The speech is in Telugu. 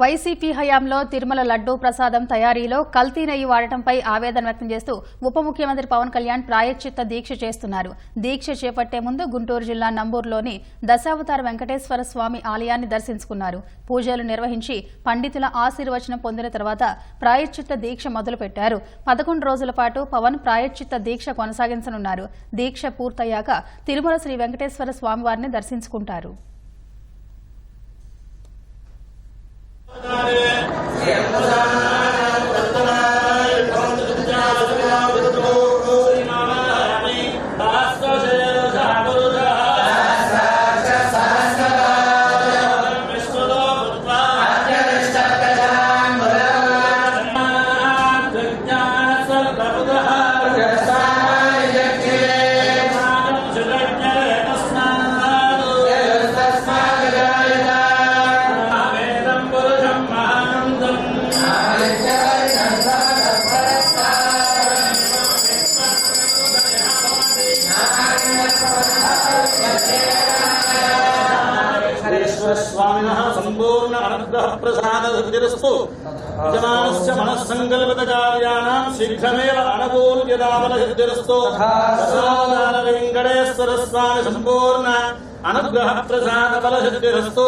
వైసీపీ హయాంలో తిరుమల లడ్డూ ప్రసాదం తయారీలో కల్తీ నెయ్యి వాడటంపై ఆవేదన వ్యక్తం చేస్తూ ఉప ముఖ్యమంత్రి పవన్ కళ్యాణ్ ప్రాయశ్చిత్త దీక్ష చేస్తున్నారు. దీక్ష చేపట్టే ముందు గుంటూరు జిల్లా నంబూరులోని దశావతార వెంకటేశ్వర స్వామి ఆలయాన్ని దర్శించుకున్నారు. పూజలు నిర్వహించి పండితుల ఆశీర్వచనం పొందిన తర్వాత ప్రాయశ్చిత్త దీక్ష మొదలుపెట్టారు. పదకొండు రోజుల పాటు పవన్ ప్రాయశ్చిత్త దీక్ష కొనసాగించనున్నారు. దీక్ష పూర్తయ్యాక తిరుమల శ్రీ వెంకటేశ్వర స్వామివారిని దర్శించుకుంటారు. o sea, స్వామిన సంపూర్ణ అనుగ్రహ ప్రసాదస్తు యజమానస్ మనస్సంకల్పిత కార్యాణం శీఘ్రమేవ అనుకూల్యదామలసిద్ధిరస్తు వెంకటేశ్వర స్వామి సంపూర్ణ అనుగ్రహ ప్రసాద బలసిద్ధిరస్తు